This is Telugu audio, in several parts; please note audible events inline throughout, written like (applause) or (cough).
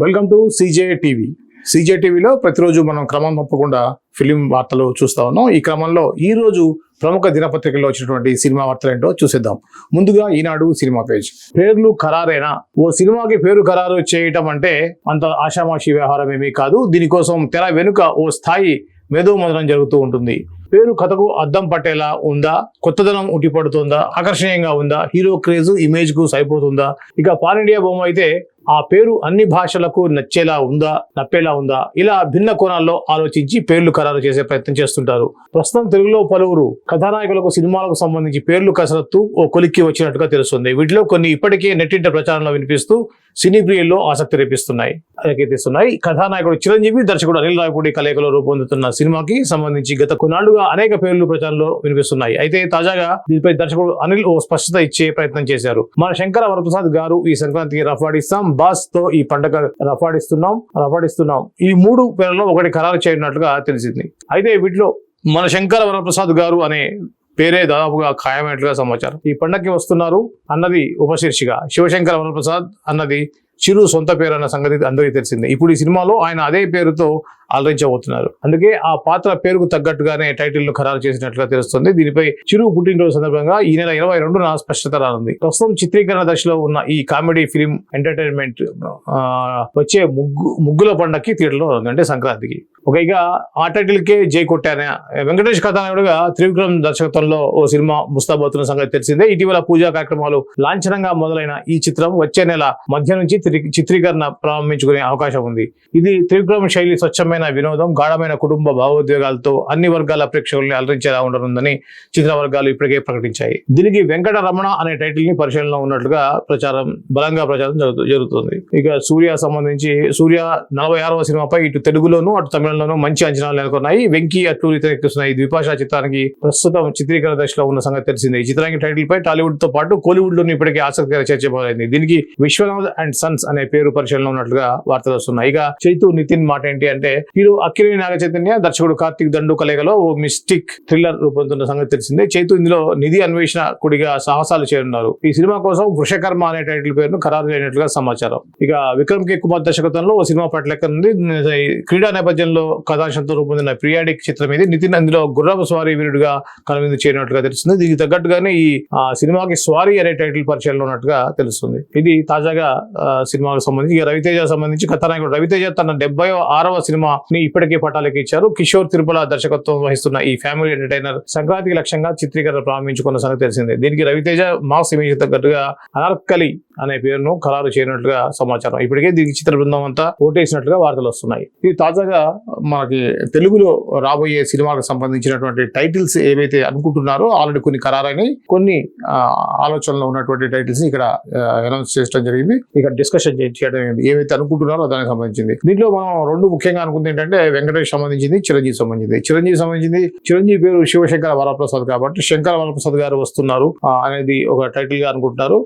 Welcome to CJ TV CJ టీవీలో ప్రతిరోజు మనం క్రమం తప్పకుండా ఫిలిం వార్తలు చూస్తా ఉన్నాం. ఈ క్రమంలో ఈ రోజు ప్రముఖ దినపత్రికల్లో వచ్చినటువంటి సినిమా వార్తలు ఏంటో చూసేద్దాం. ముందుగా ఈనాడు సినిమా పేజ్. పేర్లు ఖరారేనా? ఓ సినిమాకి పేరు ఖరారు చేయటం అంటే అంత ఆషామాషి వ్యవహారం ఏమీ కాదు. దీనికోసం తెర వెనుక ఓ స్థాయి మేధోమందనం జరుగుతూ ఉంటుంది. పేరు కథకు అద్దం పట్టేలా ఉందా? కొత్తదనం ఉట్టిపడుతుందా? ఆకర్షణీయంగా ఉందా? హీరో క్రేజ్ ఇమేజ్కు సరిపోతుందా? ఇక పాన్ ఇండియా బొమ్మ అయితే ఆ పేరు అన్ని భాషలకు నచ్చేలా ఉందా నప్పేలా ఉందా? ఇలా భిన్న కోణాల్లో ఆలోచించి పేర్లు ఖరారు చేసే ప్రయత్నం చేస్తుంటారు. ప్రస్తుతం తెలుగులో పలువురు కథానాయకులకు సినిమాలకు సంబంధించి పేర్లు కసరత్తు ఓ కొలిక్కి వచ్చినట్టుగా తెలుస్తుంది. వీటిలో కొన్ని ఇప్పటికే నెట్టింట ప్రచారంలో వినిపిస్తూ సినీ ప్రియుల్లో ఆసక్తి రేపిస్తున్నాయి. రేకెత్తిస్తున్నాయి. కథానాయకుడు చిరంజీవి దర్శకుడు అనిల్ రాయపూడి కలయికలో రూపొందుతున్న సినిమాకి సంబంధించి గత కొన్నాళ్ళుగా అనేక పేర్లు ప్రచారంలో వినిపిస్తున్నాయి. అయితే తాజాగా దీనిపై దర్శకుడు అనిల్ ఓ స్పష్టత ఇచ్చే ప్రయత్నం చేశారు. మన శంకర వరప్రసాద్ గారు ఈ సంక్రాంతికి రఫాడిస్తాం బాస్తో ఈ పండగ రఫాడిస్తున్నాం రఫాడిస్తున్నాం. ఈ మూడు పేర్లలో ఒకటి ఖరారు చేయనట్లుగా తెలిసింది. అయితే వీటిలో మన శంకర వరప్రసాద్ గారు అనే పేరే దాదాపుగా ఖాయమైనట్లుగా సమాచారం. ఈ పండగకి వస్తున్నారు అన్నది ఉపశీర్షిక. శివశంకర వరప్రసాద్ అన్నది చిరు సొంత పేరు అన్న సంగతి అందరికీ తెలిసిందే. ఇప్పుడు ఈ సినిమాలో ఆయన అదే పేరుతో ఆలోచించబోతున్నారు. అందుకే ఆ పాత్ర పేరుకు తగ్గట్టుగానే టైటిల్ను ఖరారు చేసినట్లుగా తెలుస్తుంది. దీనిపై చిరు పుట్టినరోజు సందర్భంగా ఈ నెల ఇరవై రెండున స్పష్టత రానుంది. ప్రస్తుతం చిత్రీకరణ దశలో ఉన్న ఈ కామెడీ ఫిలిం ఎంటర్టైన్మెంట్ వచ్చే ముగ్గు ముగ్గుల పండక్కి థియేటర్లో ఉంది. అంటే సంక్రాంతికి. ఒక ఇక ఆ టైటిల్ కే జై కొట్టానే వెంకటేష్ కథానాయుడుగా త్రివిక్రమ్ దర్శకత్వంలో ఓ సినిమా ముస్తాబోతున్న సంగతి తెలిసిందే. ఇటీవల పూజా కార్యక్రమాలు లాంఛనంగా మొదలైన ఈ చిత్రం వచ్చే నెల మధ్య నుంచి చిత్రీకరణ ప్రారంభించుకునే అవకాశం ఉంది. ఇది త్రివిక్రమ్ శైలి స్వచ్ఛమైన వినోదం గాఢమైన కుటుంబ భావోద్వేగాలతో అన్ని వర్గాల ప్రేక్షకుల్ని అలరించేలా ఉండనుందని చిత్ర వర్గాలు ఇప్పటికే ప్రకటించాయి. దీనికి వెంకట రమణ అనే టైటిల్ని పరిశీలనలో ఉన్నట్లుగా ప్రచారం బలంగా ప్రచారం జరుగుతుంది. ఇక సూర్య సంబంధించి సూర్య నలభై ఆరవ సినిమాపై ఇటు తెలుగులోను అటు తమిళంలోనూ మంచి అంచనాలు నెలకొన్నాయి. వెంకీ అట్లూరి తెరకెక్కుతున్న ఈ ద్విభాషా చిత్రానికి ప్రస్తుతం చిత్రీకరణ దశలో ఉన్న సంగతి తెలిసిందే. ఈ చిత్రానికి టైటిల్ పై టాలీవుడ్తో పాటు కోలీవుడ్లోని ఇప్పటికే ఆసక్తికర చర్చ మొదలైంది. దీనికి విశ్వనాథ్ అండ్ సన్స్ అనే పేరు పరిశీలన ఉన్నట్లుగా వార్తలు వస్తున్నాయి. ఇక చైతు నితిన్ మాట ఏంటి అంటే హీరో అక్కిరేని నాగ చైతన్య దర్శకుడు కార్తిక్ దండు కలయికలో ఓ మిస్టిక్ థ్రిల్లర్ రూపొందుతున్న సంగతి తెలిసిందే. చైతు ఇందులో నిధి అన్వేషణ కుడిగా సాహసాలు చేరున్నారు. ఈ సినిమా కోసం వృషకర్మ అనే టైటిల్ పేరును ఖరారు చేయనట్లుగా సమాచారం. ఇక విక్రమ్ కే కుమార్ దర్శకత్వంలో ఓ సినిమా పట్లెక్కనుంది క్రీడా నేపథ్యంలో కథాంశంతో రూపొందిన ప్రియాడిక్ చిత్రం ఇది నితిన్ అందులో గుర్రపు స్వారీ వీరుడుగా కనువిందు చేయనట్టుగా తెలుస్తుంది. దీనికి తగ్గట్టుగానే ఈ సినిమాకి స్వారీ అనే టైటిల్ పరిచయంలో ఉన్నట్టుగా తెలుస్తుంది. ఇది తాజాగా సినిమాకు సంబంధించి ఇక రవితేజ సంబంధించి కథానాయకుడు రవితేజ తన డెబ్బై ఆరవ సినిమా ని ఇప్పటికే పటాలకి ఇచ్చారు. కిషోర్ తిరుపల దర్శకత్వం వహిస్తున్న ఈ ఫ్యామిలీ ఎంటర్టైనర్ సంక్రాంతికి లక్ష్యంగా చిత్రీకరణ ప్రారంభించుకున్న సంగతి తెలిసిందే. దీనికి రవితేజ మాస్ ఇమేజ్ తగ్గట్టుగా అనార్కలి అనే పేరును ఖరారు చేయనట్లుగా సమాచారం. ఇప్పటికే దీనికి చిత్ర బృందం అంతా ఓటేసినట్లుగా వార్తలు వస్తున్నాయి. ఇది తాజాగా మనకి తెలుగులో రాబోయే సినిమాకు సంబంధించినటువంటి టైటిల్స్ ఏవైతే అనుకుంటున్నారో ఆల్రెడీ కొన్ని ఖరారైనవి కొన్ని ఆ, ఆలోచనలో ఉన్నటువంటి టైటిల్స్ ఇక్కడ అనౌన్స్ చేయడం జరిగింది. ఇక్కడ డిస్కషన్ చేయడం ఏవైతే అనుకుంటున్నారో దానికి సంబంధించింది. దీంట్లో మనం రెండు ముఖ్యంగా అనుకుంటున్నాం అనుకుంది ఏంటంటే వెంకటేష్ సంబంధించింది చిరంజీవి సంబంధించింది. చిరంజీవి సంబంధించింది చిరంజీవి పేరు శివశంకర వరప్రసాద్ కాబట్టి శంకర వరప్రసాద్ గారు వస్తున్నారు అనేది ఒక టైటిల్గా అనుకుంటున్నారు.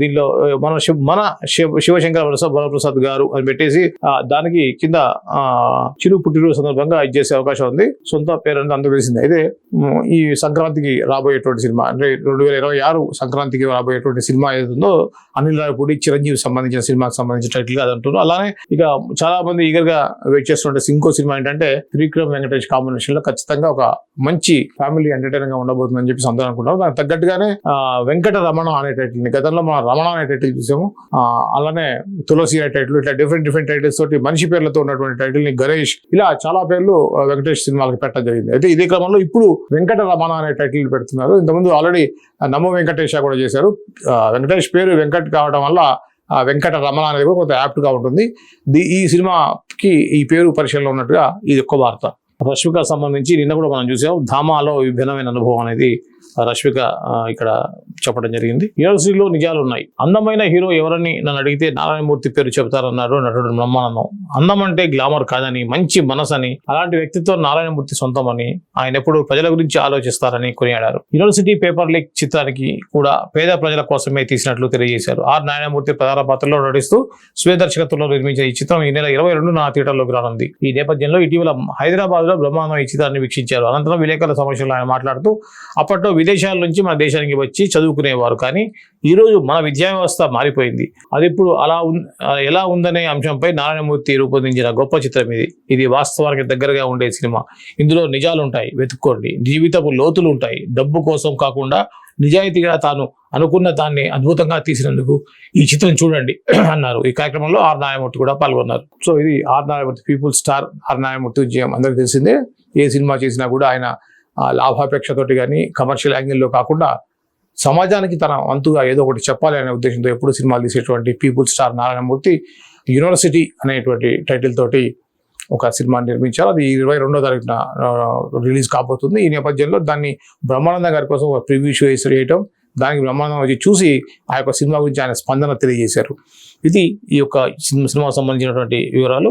దీనిలో మన శివ మన శివ- శివశంకర వరప్రసాద్ గారు అని పెట్టేసి దానికి కింద ఆ, చిరు పుట్టినరోజు సందర్భంగా ఇది చేసే అవకాశం ఉంది. సొంత పేరు అనేది అందరూ తెలిసింది. అయితే ఈ సంక్రాంతికి రాబోయేటువంటి సినిమా అంటే రెండు వేల ఇరవై ఆరు సంక్రాంతికి రాబోయేటువంటి సినిమా ఏదో అనిల్ రాయపూడి చిరంజీవి సంబంధించిన సినిమాకి సంబంధించిన టైటిల్గా అది అంటున్నారు. అలానే ఇక చాలా మంది ఈగర్గా వెయిట్ చేస్తుంటే ఇంకో సినిమా ఏంటంటే త్రివిక్రమ్ వెంకటేష్ కాంబినేషన్లో ఖచ్చితంగా ఒక మంచి ఫ్యామిలీ ఎంటర్టైనింగ్గా ఉండబోతుందని చెప్పి అందరూ అనుకుంటారు దానికి తగ్గట్టుగానే వెంకట రమణ అనే టైటిల్ని గతంలో మనం రమణ అనే టైటిల్ చూసాము. అలానే తులసి అనే టైటిల్ ఇట్లా డిఫరెంట్ డిఫరెంట్ టైటిల్స్ తోటి మనిషి పేర్లతో ఉన్నటువంటి టైటిల్ని గణేష్ ఇలా చాలా పేర్లు వెంకటేష్ సినిమాలకు పెట్టడం జరిగింది. అయితే ఇదే క్రమంలో ఇప్పుడు వెంకట రమణ అనే టైటిల్ పెడుతున్నారు. ఇంతకుముందు ఆల్రెడీ నమో వెంకటేష కూడా చేశారు. వెంకటేష్ పేరు వెంకట్ కావడం వల్ల వెంకట రమణ అనేది కూడా కొంత యాప్ట్గా ఉంటుంది. ది- ఈ సినిమాకి ఈ పేరు పరిశీలనలో ఉన్నట్టుగా ఇది ఒక్క వార్త. రష్మిక సంబంధించి నిన్న కూడా మనం చూసాం ధామాలో విభిన్నమైన అనుభవం అనేది రష్మిక ఇక్కడ చెప్పడం జరిగింది. యూనివర్సిటీలో నిజాలు ఉన్నాయి అందమైన హీరో ఎవరని నన్ను అడిగితే నారాయణమూర్తి పేరు చెబుతారన్నారు నటుడు బ్రహ్మానందం. అందం అంటే గ్లామర్ కాదని మంచి మనసని అలాంటి వ్యక్తిత్వం నారాయణమూర్తి సొంతమని ఆయన ఎప్పుడు ప్రజల గురించి ఆలోచిస్తారని కొనియాడారు. యూనివర్సిటీ పేపర్ లీక్ చిత్రానికి కూడా పేద ప్రజల కోసమే తీసినట్లు తెలియజేశారు. ఆర్ నారాయణమూర్తి ప్రధాన పాత్రలో నటిస్తూ స్వీయ దర్శకత్వంలో నిర్మించిన ఈ చిత్రం ఈ నెల ఇరవై రెండు నా థియేటర్లోకి రానుంది. ఈ నేపథ్యంలో ఇటీవల హైదరాబాద్లో బ్రహ్మాండం ఈ చిత్రాన్ని వీక్షించారు. అనంతరం విలేకరుల సమస్యలు ఆయన మాట్లాడుతూ అప్పట్లో విదేశాల నుంచి మన దేశానికి వచ్చి చదువుకునేవారు. కానీ ఈరోజు మన విద్యా వ్యవస్థ మారిపోయింది అది ఇప్పుడు అలా ఎలా ఉందనే అంశంపై నారాయణమూర్తి రూపొందించిన గొప్ప చిత్రం ఇది. ఇది వాస్తవానికి దగ్గరగా ఉండే సినిమా. ఇందులో నిజాలు ఉంటాయి వెతుక్కోండి. జీవితపు లోతులు ఉంటాయి డబ్బు కోసం కాకుండా నిజాయితీగా తాను అనుకున్న దాన్ని అద్భుతంగా తీసినందుకు ఈ చిత్రం చూడండి (clears throat) అన్నారు. ఈ కార్యక్రమంలో ఆర్ నారాయణమూర్తి కూడా పాల్గొన్నారు. సో ఇది R Narayana Murthy people star. R Narayana Murthy విజయం అందరికీ తెలిసిందే. ఏ సినిమా చేసినా కూడా ఆయన లాభాపేక్షతోటి కానీ కమర్షియల్ యాంగిల్లో కాకుండా సమాజానికి తన వంతుగా ఏదో ఒకటి చెప్పాలి అనే ఉద్దేశంతో ఎప్పుడు సినిమాలు తీసేటువంటి పీపుల్ స్టార్ నారాయణమూర్తి యూనివర్సిటీ అనేటువంటి టైటిల్ తోటి ఒక సినిమా నిర్మించారు. అది ఇరవై రెండో తారీఖున రిలీజ్ కాబోతుంది. ఈ నేపథ్యంలో దాన్ని బ్రహ్మానంద గారి కోసం ఒక ప్రివ్యూ షో వేసి వేయటం దానికి బ్రహ్మానందం వచ్చి చూసి ఆ యొక్క సినిమా గురించి ఆయన స్పందన తెలియజేశారు. ఇది ఈ యొక్క సినిమా సినిమాకు సంబంధించినటువంటి వివరాలు.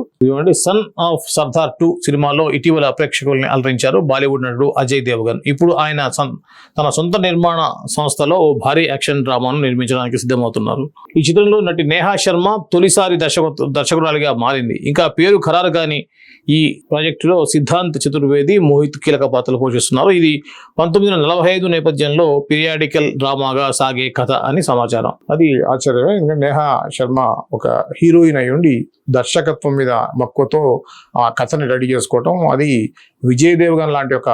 సన్ ఆఫ్ సర్దార్ టూ సినిమాలో ఇటీవల ప్రేక్షకుల్ని అలరించారు బాలీవుడ్ నటుడు అజయ్ దేవగన్. ఇప్పుడు ఆయన తన సొంత నిర్మాణ సంస్థలో ఓ భారీ యాక్షన్ డ్రామాను నిర్మించడానికి సిద్ధమవుతున్నారు. ఈ చిత్రంలో నటి నేహా శర్మ తొలిసారి దర్శక దర్శకురాలిగా మారింది. ఇంకా పేరు ఖరారు కాని ఈ ప్రాజెక్టులో సిద్ధాంత్ చతుర్వేది మోహిత్ కీలక పాత్రలు పోషిస్తున్నారు. ఇది పంతొమ్మిది వందల నలభై ఐదు నేపథ్యంలో పీరియాడికల్ డ్రామాగా సాగే కథ అని సమాచారం. అది ఆశ్చర్యమే. ఎందుకంటే నేహా శర్మ ఒక హీరోయిన్ అయి ఉండి దర్శకత్వం మీద మక్కువతో ఆ కథని రెడీ చేసుకోవటం అది విజయ్ దేవగన్ లాంటి ఒక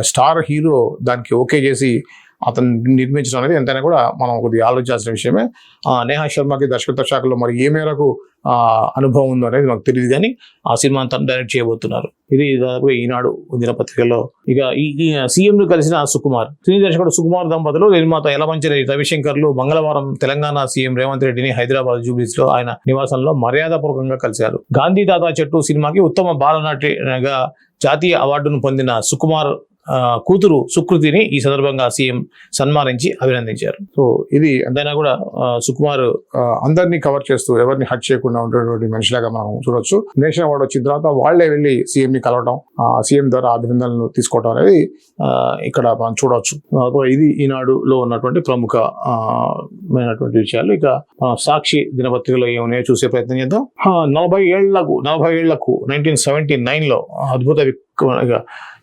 స్టార్ హీరో దానికి ఓకే చేసి అతను నిర్మించడం అనేది ఎంతైనా కూడా మనం కొద్దిగా ఆలోచించాల్సిన విషయమే. ఆ, నేహా శర్మకి దర్శకత్వ శాఖలో మరి ఏ మేరకు అనుభవం ఉందో అనేది మాకు తెలియదు కానీ ఆ సినిమాని తను డైరెక్ట్ చేయబోతున్నారు. ఇది దాదాపు ఈనాడు దినపత్రికలో ఇక ఈ సీఎం ను కలిసిన సుకుమార్ సినీ దర్శకుడు సుకుమార్ దంపతులు నిర్మాత యలమంచిరి రవిశంకర్లు మంగళవారం తెలంగాణ సీఎం రేవంత్ రెడ్డిని హైదరాబాద్ జూబ్లీస్లో ఆయన నివాసంలో మర్యాదపూర్వకంగా కలిశారు. గాంధీ తాత చెట్టు సినిమాకి ఉత్తమ బాలనటిగా జాతీయ అవార్డును పొందిన సుకుమార్ కూతురు సుకృతిని ఈ సందర్భంగా సీఎం సన్మానించి అభినందించారు. సో ఇది ఎంతైనా కూడా సుకుమార్ అందరినీ కవర్ చేస్తూ ఎవరిని హట్ చేయకుండా ఉండేటువంటి మనిషిలాగా మనం చూడొచ్చు. నేషనల్ అవార్డు వచ్చిన తర్వాత వాళ్ళే వెళ్ళి సీఎం ని కలవడం ఆ సీఎం ద్వారా అభినందనలు తీసుకోవడం అనేది ఇక్కడ మనం చూడవచ్చు ఇది ఈనాడులో ఉన్నటువంటి ప్రముఖ మైనటువంటి విషయాలు. ఇక సాక్షి దినపత్రికలో ఏమున్నాయో చూసే ప్రయత్నం చేద్దాం. నలభై ఏళ్ళకు నలభై ఏళ్ళకు నైన్టీన్ సెవెంటీ నైన్లో అద్భుత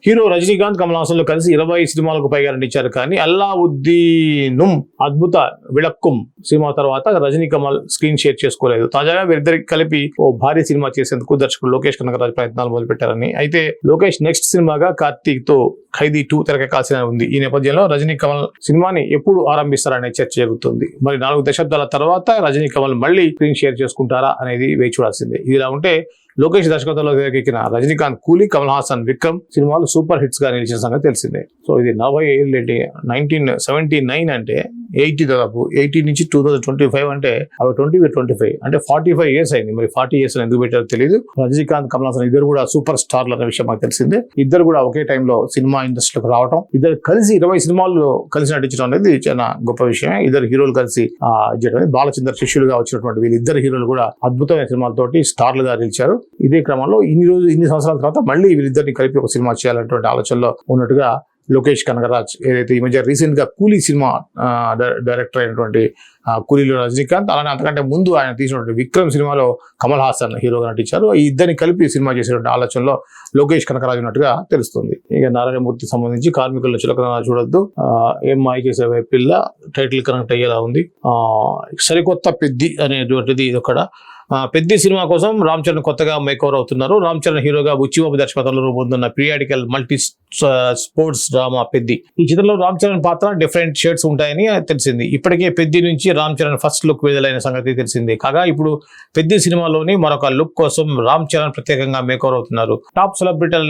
హీరో రజనీకాంత్ కమల్ హాసన్లు కలిసి ఇరవై సినిమాలకు పైగా నటించారు. కానీ అల్లావుద్దీనుం అద్భుత విళక్కుం సినిమా తర్వాత రజనీ కమల్ స్క్రీన్ షేర్ చేసుకోలేదు. తాజాగా వీరిద్దరికి కలిపి ఓ భారీ సినిమా చేసేందుకు దర్శకుడు లోకేష్ కనకరాజు ప్రయత్నాలు మొదలుపెట్టారని. అయితే లోకేష్ నెక్స్ట్ సినిమాగా కార్తీక్తో ఖైదీ టూ తెరకెక్కాల్సిన ఉంది. ఈ నేపథ్యంలో రజనీ కమల్ సినిమాని ఎప్పుడు ఆరంభిస్తారనే చర్చ జరుగుతుంది. మరి నాలుగు దశాబ్దాల తర్వాత రజనీ కమల్ మళ్ళీ స్క్రీన్ షేర్ చేసుకుంటారా అనేది వేచి చూడాల్సిందే. ఇదిలా ఉంటే లోకేష్ దర్శకత్వంలో తెరకెక్కిన రజనీకాంత్ కూలీ కమల్ హాసన్ విక్రమ్ సినిమాలు సూపర్ హిట్స్గా నిలిచిన సంగతి తెలిసిందే. సో ఇది నలభై ఏళ్ళు ఏంటి నైన్టీన్ సెవెంటీ నైన్ అంటే ఎయిటీ దాదాపు ఎయిటీ నుంచి టూ థౌసండ్ ట్వంటీ ఫైవ్ అంటే అవి ట్వంటీ ట్వంటీ ఫైవ్. అంటే ఫార్టీ ఫైవ్ ఇయర్స్ అయింది. మరి ఫార్టీ ఇయర్స్ ఎందుకు పెట్టారో తెలియదు రజనీకాంత్ కమల్ హాసన్ ఇద్దరు కూడా సూపర్ స్టార్లు అనే విషయం మాకు తెలిసిందే. ఇద్దరు కూడా ఒకే టైంలో సినిమా ఇండస్ట్రీలోకి రావడం ఇద్దరు కలిసి ఇరవై సినిమాలు కలిసి నటించడం అనేది చాలా గొప్ప విషయమే. ఇద్దరు హీరోలు కలిసి ఆ, చేయడం బాలచంద్ర శిష్యులుగా వచ్చినటువంటి వీళ్ళిద్దరు హీరోలు కూడా అద్భుతమైన సినిమాలతోటి స్టార్లుగా నిలిచారు. ఇదే క్రమంలో ఇన్ని రోజు ఇన్ని సంవత్సరాల తర్వాత మళ్ళీ వీళ్ళిద్దరిని కలిపి ఒక సినిమా చేయాలనేటువంటి ఆలోచనలో ఉన్నట్టుగా లోకేష్ కనగరాజ్ ఏదైతే ఈ మధ్య రీసెంట్గా కూలీ సినిమా డైరెక్టర్ అయినటువంటి కూలీలో రజనీకాంత్ అలానే అంతకంటే ముందు ఆయన తీసినటువంటి విక్రమ్ సినిమాలో కమల్ హాసన్ హీరోగా నటించారు. ఈ ఇద్దరిని కలిపి సినిమా చేసేటువంటి ఆలోచనలో లోకేష్ కనకరాజు ఉన్నట్టుగా తెలుస్తుంది. ఇక నారాయణమూర్తి సంబంధించి కార్మికుల చులకన చూడొద్దు. ఏం మాయ చేసే పిల్ల టైటిల్ కనెక్ట్ అయ్యేలా ఉంది. సరికొత్త పెద్ది అనేటువంటిది ఇది ఒక పెద్ద సినిమా కోసం రామ్ చరణ్ కొత్తగా మేకవర్ అవుతున్నారు. రామ్ చరణ్ హీరోగా బుచ్చిబాబు దర్శకత్వంలో రూపొందుతున్న periodical multi sports drama Peddi. ఈ చిత్రంలో రామ్ చరణ్ పాత్ర డిఫరెంట్ షేడ్స్ ఉంటాయని తెలిసింది. ఇప్పటికే పెద్ది నుంచి రామ్ చరణ్ ఫస్ట్ లుక్ విడుదలైన సంగతి తెలిసింది. కాగా ఇప్పుడు పెద్ది సినిమాలోని మరొక లుక్ కోసం రామ్ చరణ్ ప్రత్యేకంగా మేకవర్ అవుతున్నారు. Top celebrity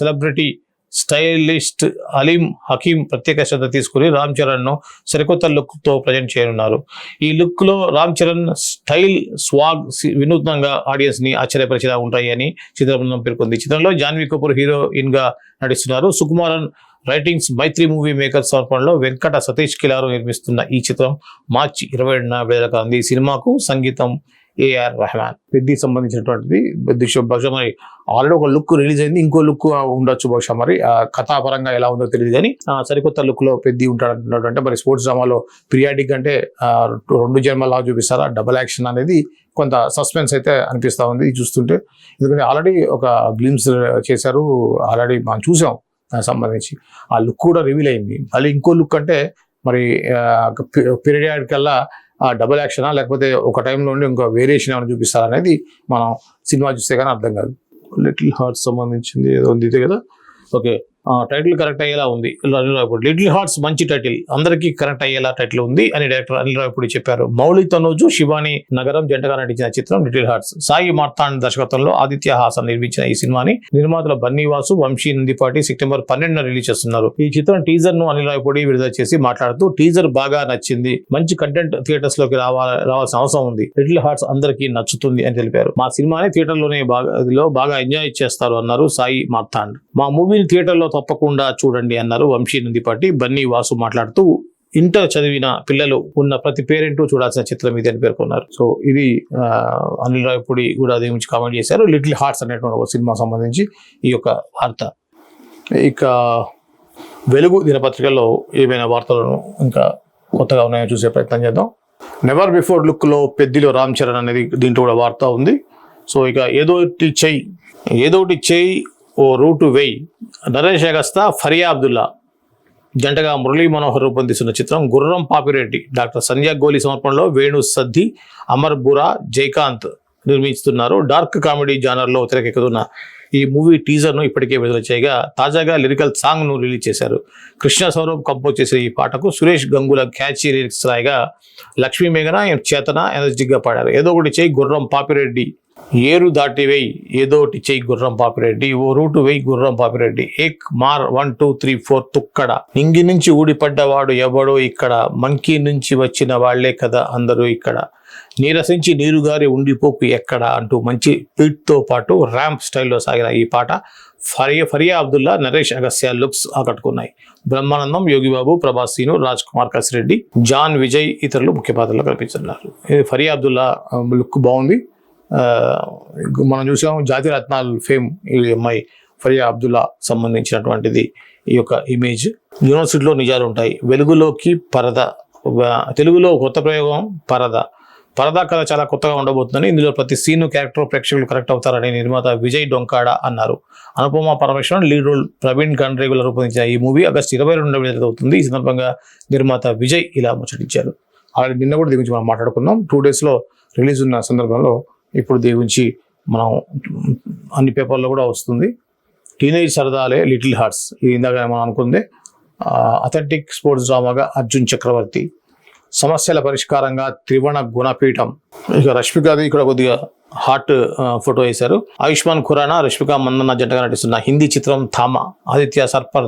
celebrity stylist Aleem Hakim ప్రత్యేక శ్రద్ధ తీసుకుని రామ్ చరణ్ను సరికొత్త లుక్తో ప్రజెంట్ చేయనున్నారు. ఈ లుక్లో రామ్ చరణ్ స్టైల్ స్వాగ్ వినూత్నంగా ఆడియన్స్ని ఆశ్చర్యపరిచేలా ఉంటాయి అని చిత్ర బృందం పేర్కొంది. ఈ చిత్రంలో జాన్వీ కపూర్ హీరోయిన్గా నటిస్తున్నారు. Sukumaran writings Mythri movie maker సమర్పణలో వెంకట సతీష్ కిలారు నిర్మిస్తున్న ఈ చిత్రం మార్చి ఇరవై ఏడున విడుదల కానుంది. ఈ సినిమాకు సంగీతం ఏఆర్ రెహమాన్ పెద్దికి సంబంధించినటువంటిది. బహుశా బహుశా మరి ఆల్రెడీ ఒక లుక్ రిలీజ్ అయింది ఇంకో లుక్ ఉండొచ్చు బహుశా మరి. కథాపరంగా ఎలా ఉందో తెలియదు కానీ సరికొత్త లుక్లో పెద్ది ఉంటాడు అంటే మరి స్పోర్ట్స్ డ్రామాలో పీరియాడిక్ అంటే రెండు జన్మలా చూపిస్తారా? డబుల్ యాక్షన్ అనేది కొంత సస్పెన్స్ అయితే అనిపిస్తూ ఉంది చూస్తుంటే. ఎందుకంటే ఆల్రెడీ ఒక గ్లిమ్స్ చేశారు ఆల్రెడీ మనం చూసాం దానికి సంబంధించి. ఆ లుక్ కూడా రివీల్ అయింది. మళ్ళీ ఇంకో లుక్ అంటే మరి పీరియడ్ కల్లా డబుల్ యాక్షనా లేకపోతే ఒక టైంలో ఉండి ఇంకో వేరియేషన్ ఏమైనా చూపిస్తారా అనేది మనం సినిమా చూస్తే కానీ అర్థం కాదు. లిటిల్ హార్ట్స్ సంబంధించింది ఏదో ఉంది కదా? ఓకే టైటిల్ కరెక్ట్ అయ్యేలా ఉంది. అనిల్ రాయపూడి లిటిల్ హార్ట్స్ మంచి టైటిల్ అందరికీ కరెక్ట్ అయ్యేలా టైటిల్ ఉంది అని డైరెక్టర్ అనిల్ రాయపూడి చెప్పారు. మౌళి తనోజు శివాని నగరం జంటగా నటించిన చిత్రం లిటిల్ హార్ట్స్ సాయి మార్తాండ్ దర్శకత్వంలో ఆదిత్య హాసన్ నిర్మించిన ఈ సినిమాని నిర్మాతల బన్నీవాసు వంశీ నందిపాటి సెప్టెంబర్ పన్నెండున రిలీజ్ చేస్తున్నారు. ఈ చిత్రం టీజర్ను అనిల్ రాయపూడి విడుదల చేసి మాట్లాడుతూ టీజర్ బాగా నచ్చింది. మంచి కంటెంట్ థియేటర్స్లోకి రావాల్సిన అవసరం ఉంది. లిటిల్ హార్ట్స్ అందరికీ నచ్చుతుంది అని తెలిపారు. మా సినిమాని థియేటర్లోనే బాగా బాగా ఎంజాయ్ చేస్తారు అన్నారు సాయి మార్తాండ్. మా మూవీని థియేటర్లో తప్పకుండా చూడండి అన్నారు వంశీ నందిపాటి. బన్నీ వాసు మాట్లాడుతూ ఇంటర్ చదివిన పిల్లలు ఉన్న ప్రతి పేరెంట్ చూడాల్సిన చిత్రం ఇది అని పేర్కొన్నారు. సో ఇది అనిల్ రాయపూడి కూడా దీని గురించి కామెంట్ చేశారు. లిటిల్ హార్ట్స్ అనేటువంటి ఒక సినిమా సంబంధించి ఈ యొక్క వార్త. ఇక వెలుగు దినపత్రికల్లో ఏమైనా వార్తలను ఇంకా కొత్తగా ఉన్నాయో చూసే ప్రయత్నం చేద్దాం. నెవర్ బిఫోర్ లుక్లో పెద్దిలో రామ్ చరణ్ అనేది దీంట్లో కూడా వార్త ఉంది. సో ఇక ఏదోటి చెయ్యి ఏదోటి చెయ్యి ఓ రూటు వెయ్. నరేష్ అగస్తా ఫరియా అబ్దుల్లా. జంటగా మురళీ మనోహర్ రూపొందిస్తున్న చిత్రం గుర్రం పాపిరెడ్డి. డాక్టర్ సంధ్యా గోలి సమర్పణలో వేణు సద్ది అమర్ బురా జైకాంత్ నిర్మిస్తున్నారు. డార్క్ కామెడీ జానర్లో తెరకెక్కుతున్న ఈ మూవీ టీజర్ను ఇప్పటికే విడుదల చేయగా తాజాగా లిరికల్ సాంగ్ను రిలీజ్ చేశారు. కృష్ణ సౌరభ్ కంపోజ్ చేసిన ఈ పాటకు సురేష్ గంగుల క్యాచీ లిరిక్స్ రాయగా లక్ష్మీ మేఘన చేతన ఎనర్జిక్గా పాడారు. ఏదో ఒకటి చేయి గుర్రం పాపిరెడ్డి. ఏరు దాటి వేయి. ఏదోటి చెయ్యి గుర్రం పాపిరెడ్డి. ఓ రూటు వెయ్యి గుర్రం పాపిరెడ్డి. ఏక్ మార్ వన్ టూ త్రీ ఫోర్ తుక్కడ. ఇంగి నుంచి ఊడిపడ్డవాడు ఎవడో ఇక్కడ. మంకీ నుంచి వచ్చిన వాళ్ళే కదా అందరూ ఇక్కడ. నీరసించి నీరుగారి ఉండిపోకు ఎక్కడ అంటూ మంచి బీట్తో పాటు ర్యాంప్ స్టైల్లో సాగిన ఈ పాట ఫరియా ఫరియా అబ్దుల్లా నరేష్ అగస్య లుక్స్ ఆకట్టుకున్నాయి. బ్రహ్మానందం యోగిబాబు ప్రభాస్ సీను రాజ్ కుమార్ కసిరెడ్డి జాన్ విజయ్ ఇతరులు ముఖ్య పాత్రలో కనిపిస్తున్నారు ఇది ఫరియా అబ్దుల్లా లుక్ బాగుంది. మనం చూసాం జాతి రత్నాలు ఫేమ్ ఈ అమ్మాయి ఫరియా అబ్దుల్లా సంబంధించినటువంటిది ఈ యొక్క ఇమేజ్ యూనివర్సిటీలో నిజాలు ఉంటాయి. వెలుగులోకి పరద తెలుగులో కొత్త ప్రయోగం పరద. పరదా కథ చాలా కొత్తగా ఉండబోతుందని ఇందులో ప్రతి సీను క్యారెక్టర్ ప్రేక్షకులు కరెక్ట్ అవుతారని నిర్మాత విజయ్ డొంకాడ అన్నారు. అనుపమ పరమేశ్వరన్ లీడ్ రోల్ ప్రవీణ్ గండ్రేగుల రూపొందించిన ఈ మూవీ ఆగస్టు ఇరవై రెండు విడుదలవుతుంది ఈ సందర్భంగా నిర్మాత విజయ్ ఇలా ముచ్చటించారు. అలాగే నిన్న కూడా దీని గురించి మనం మాట్లాడుకున్నాం. టూ డేస్లో రిలీజ్ ఉన్న సందర్భంలో ఇప్పుడు దీని గురించి మనం అన్ని పేపర్లో కూడా వస్తుంది. టీనేజ్ సరదాలే లిటిల్ హార్ట్స్ ఇది ఇందాక మనం అనుకుందే. అథెంటిక్ స్పోర్ట్స్ డ్రామాగా అర్జున్ చక్రవర్తి సమస్యల పరిష్కారంగా త్రివణ గుణపీఠం. ఇక రష్మికది ఇక్కడ కొద్దిగా హాట్ ఫోటో వేశారు. ఆయుష్మాన్ ఖురానా రష్మిక మందన్న జంటగా నటిస్తున్న హిందీ చిత్రం థామా ఆదిత్య సర్పర్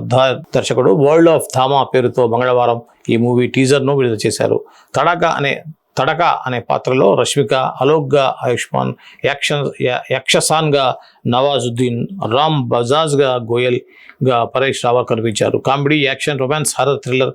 దర్శకుడు వరల్డ్ ఆఫ్ థామా పేరుతో మంగళవారం ఈ మూవీ టీజర్ను విడుదల చేశారు. తడక అనే తడక అనే పాత్రలో రష్మిక అలోక్గా ఆయుష్మాన్ యాక్షన్ యక్షసాన్గా నవాజుద్దీన్ రామ్ బజాజ్గా గోయల్గా పరేష్ రావల్ కనిపించారు. Comedy action romance horror thriller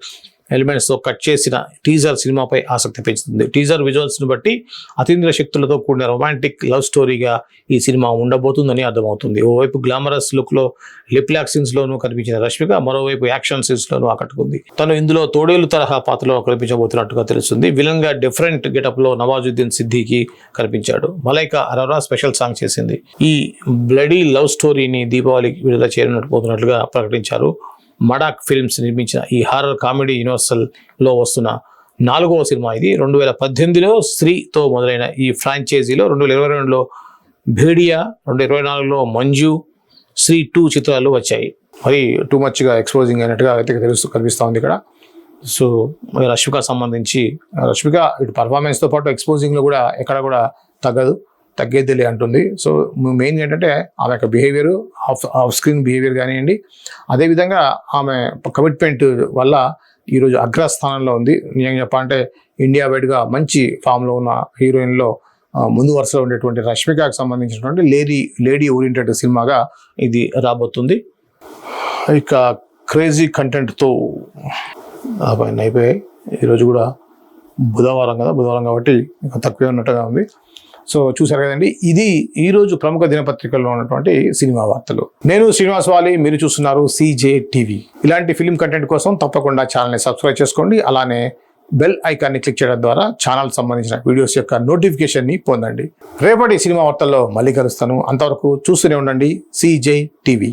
ఎలిమెంట్స్తో cut చేసిన టీజర్ సినిమాపై ఆసక్తి పెంచుతుంది. టీజర్ విజువల్స్ని బట్టి అతీంద్ర శక్తులతో కూడిన రొమాంటిక్ లవ్ స్టోరీగా ఈ సినిమా ఉండబోతుందని అర్థమవుతుంది. ఓవైపు గ్లామరస్ లుక్లో లిప్లాక్ సీన్స్లోనూ కనిపించిన రష్మిక మరోవైపు యాక్షన్ సీన్స్లోనూ ఆకట్టుకుంది. తను ఇందులో తోడేలు తరహా పాత్రలో కనిపించబోతున్నట్టుగా తెలుస్తుంది. విలన్గా డిఫరెంట్ గెటప్లో నవాజుద్దీన్ సిద్దికి కనిపించాడు. మలైకా అరోరా స్పెషల్ సాంగ్ చేసింది. ఈ బ్లడీ లవ్ స్టోరీని దీపావళికి విడుదల చేయనుపోతున్నట్లుగా ప్రకటించారు. మడాక్ ఫిల్మ్స్ నిర్మించిన ఈ హారర్ కామెడీ యూనివర్సల్లో వస్తున్న నాలుగవ సినిమా ఇది. రెండు వేల పద్దెనిమిదిలో స్త్రీతో మొదలైన ఈ ఫ్రాంచైజీలో రెండు వేల ఇరవై రెండులో భేడియా రెండు ఇరవై నాలుగులో మంజు శ్రీ టూ చిత్రాలు వచ్చాయి. మరి టూ మచ్గా ఎక్స్పోజింగ్ అయినట్టుగా అయితే తెలుస్తూ కనిపిస్తూ ఉంది ఇక్కడ. సో రష్మిక సంబంధించి రష్మిక ఇటు పర్ఫార్మెన్స్తో పాటు ఎక్స్పోజింగ్లో కూడా ఎక్కడ కూడా తగ్గదు. తగ్గేదిలే అంటుంది. సో మెయిన్ ఏంటంటే ఆమె యొక్క behaviour of off screen behaviour కానివ్వండి అదేవిధంగా ఆమె కమిట్మెంట్ వల్ల ఈరోజు అగ్రస్థానంలో ఉంది. నిజంగా చెప్పాలంటే ఇండియా వైడ్గా మంచి ఫామ్లో ఉన్న హీరోయిన్లో ముందు వరుసలో ఉండేటువంటి రష్మికకు సంబంధించినటువంటి లేడీ లేడీ ఓరియంటెడ్ సినిమాగా ఇది రాబోతుంది. ఇక క్రేజీ కంటెంట్తో పైన అయిపోయాయి. ఈరోజు కూడా బుధవారం కదా బుధవారం కాబట్టి ఇంకా తక్కువే ఉన్నట్టుగా ఉంది. సో చూసారు కదండి. ఇది ఈరోజు ప్రముఖ దినపత్రికల్లో ఉన్నటువంటి సినిమా వార్తలు. నేను శ్రీనివాస్ వాలి మీరు చూస్తున్నారు సిజే టీవీ. ఇలాంటి ఫిలిం కంటెంట్ కోసం తప్పకుండా ఛానల్ని సబ్స్క్రైబ్ చేసుకోండి. అలానే బెల్ ఐకాన్ని క్లిక్ చేయడం ద్వారా ఛానల్ సంబంధించిన వీడియోస్ యొక్క నోటిఫికేషన్ని పొందండి. రేపటి సినిమా వార్తల్లో మళ్ళీ కలుస్తాను. అంతవరకు చూస్తూనే ఉండండి. CJ TV.